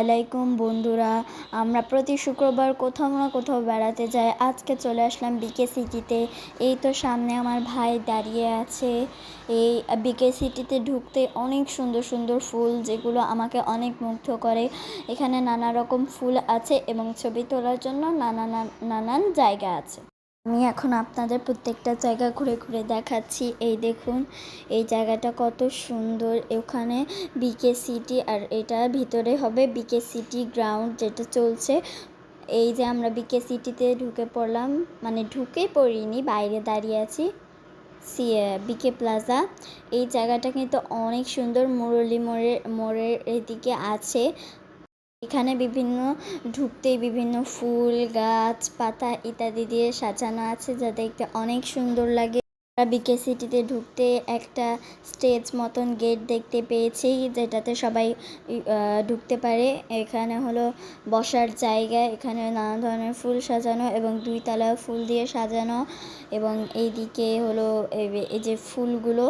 আলাইকুম বন্ধুরা। আমরা প্রতি শুক্রবার কোথাও না কোথাও বেড়াতে যাই। আজকে চলে আসলাম বিকে সিটিতে। এই তো সামনে আমার ভাই দাঁড়িয়ে আছে। এই বিকে সিটিতে ঢুকতে অনেক সুন্দর সুন্দর ফুল, যেগুলো আমাকে অনেক মুগ্ধ করে। এখানে নানা রকম ফুল আছে এবং ছবি তোলার জন্য নানা, নানান জায়গা আছে। আমি এখন আপনাদের প্রত্যেকটা জায়গা ঘুরে ঘুরে দেখাচ্ছি। এই দেখুন, এই জায়গাটা কত সুন্দর। ওখানে বিকে সিটি আর এটা ভিতরে হবে বিকে সিটি গ্রাউন্ড যেটা চলছে। এই যে আমরা বিকে সিটিতে ঢুকে পড়লাম মানে ঢুকে পড়িনি, বাইরে দাঁড়িয়ে আছি, সি বিকে প্লাজা এই জায়গাটা কিন্তু অনেক সুন্দর, মুরলি মোড়ের মোড়ের এদিকে আছে। এখানে বিভিন্ন, ঢুকতেই বিভিন্ন ফুল, গাছ, পাতা ইত্যাদি দিয়ে সাজানো আছে যা দেখতে অনেক সুন্দর লাগে। বিকে সিটিতে ঢুকতে একটা স্টেজ মতন গেট দেখতে পেয়েছি, যেটাতে সবাই ঢুকতে পারে। এখানে হলো বসার জায়গা, এখানে নানা ধরনের ফুল সাজানো এবং দুই তলা ফুল দিয়ে সাজানো এবং এইদিকে হলো এই যে ফুলগুলো,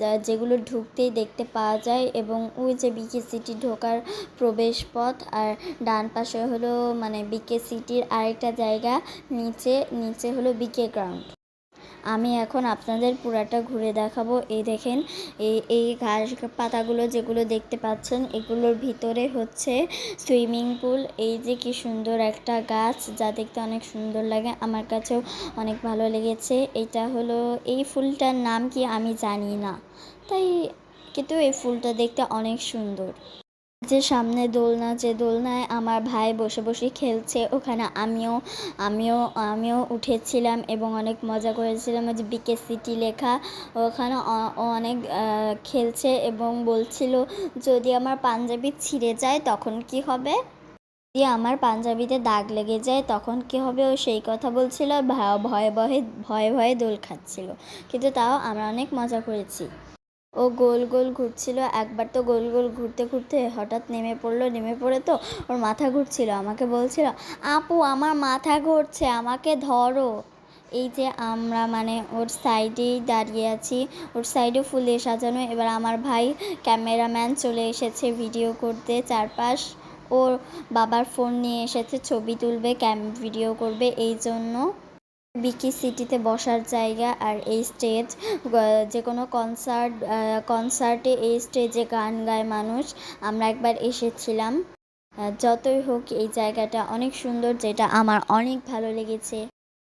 যা, যেগুলো ঢুকতেই দেখতে পাওয়া যায় এবং ওই যে বিকে সিটি ঢোকার প্রবেশ পথ আর ডান পাশে হলো মানে বিকে সিটির আরেকটা জায়গা, নিচে নিচে হলো বিকে গ্রাউন্ড। আমি এখন আপনাদের পুরাটা ঘুরে দেখাবো। এই দেখেন, এই এই ঘাস পাতাগুলো যেগুলো দেখতে পাচ্ছেন, এগুলোর ভিতরে হচ্ছে সুইমিং পুল। এই যে কি সুন্দর একটা গাছ, যা দেখতে অনেক সুন্দর লাগে। আমার কাছেও অনেক ভালো লেগেছে। এটা হলো, এই ফুলটার নাম কি আমি জানি না। তাই কিন্তু এই ফুলটা দেখতে অনেক সুন্দর। যে সামনে দোলনা, যে দোলনায় আমার ভাই বসে বসে খেলছে, ওখানে আমিও আমিও আমিও উঠেছিলাম এবং অনেক মজা করেছিলাম। যে বিকে সিটি লেখা, ওখানে অনেক খেলছে এবং বলছিল, যদি আমার পাঞ্জাবি ছিঁড়ে যায়, তখন কি হবে? যদি আমার পাঞ্জাবিতে দাগ লেগে যায়, তখন কি হবে? ও সেই কথা বলছিল ভয়ে ভয়ে ভয়ে ভয়ে দোল খাচ্ছিল। কিন্তু তাও আমরা অনেক মজা করেছি। ও গোল গোল ঘুরছিল। একবার তো গোল গোল ঘুরতে ঘুরতে হঠাৎ নেমে পড়ল, নেমে পড়ে তো ওর মাথা ঘুরছিল। আমাকে বলছিল, আপু, আমার মাথা ঘুরছে, আমাকে ধরো। এই যে আমরা মানে ওর সাইডেই দাঁড়িয়ে আছি, ওর সাইডেও ফুল দিয়ে সাজানো। এবার আমার ভাই ক্যামেরাম্যান চলে এসেছে ভিডিও করতে। চারপাশ ওর বাবার ফোন নিয়ে এসেছে, ছবি তুলবে, ক্যাম ভিডিও করবে। এই জন্য বিকি সিটিতে বসার জায়গা আর এই স্টেজ যে কোনো কনসার্ট কনসার্টে এই স্টেজে গান গায় মানুষ। আমরা একবার এসেছিলাম। যতই হোক এই জায়গাটা অনেক সুন্দর, যেটা আমার অনেক ভালো লেগেছে।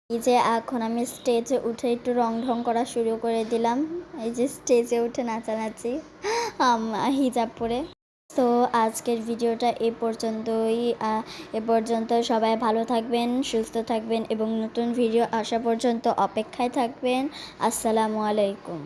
এই যে এখন আমি স্টেজে উঠে একটু রং ঢং করা শুরু করে দিলাম। এই যে স্টেজে উঠে নাচানাচি হিজাব পরে। তো আজকের ভিডিওটা এ পর্যন্তই। এ পর্যন্ত সবাই ভালো থাকবেন, সুস্থ থাকবেন এবং নতুন ভিডিও আসা পর্যন্ত অপেক্ষায় থাকবেন। আসসালামু আলাইকুম।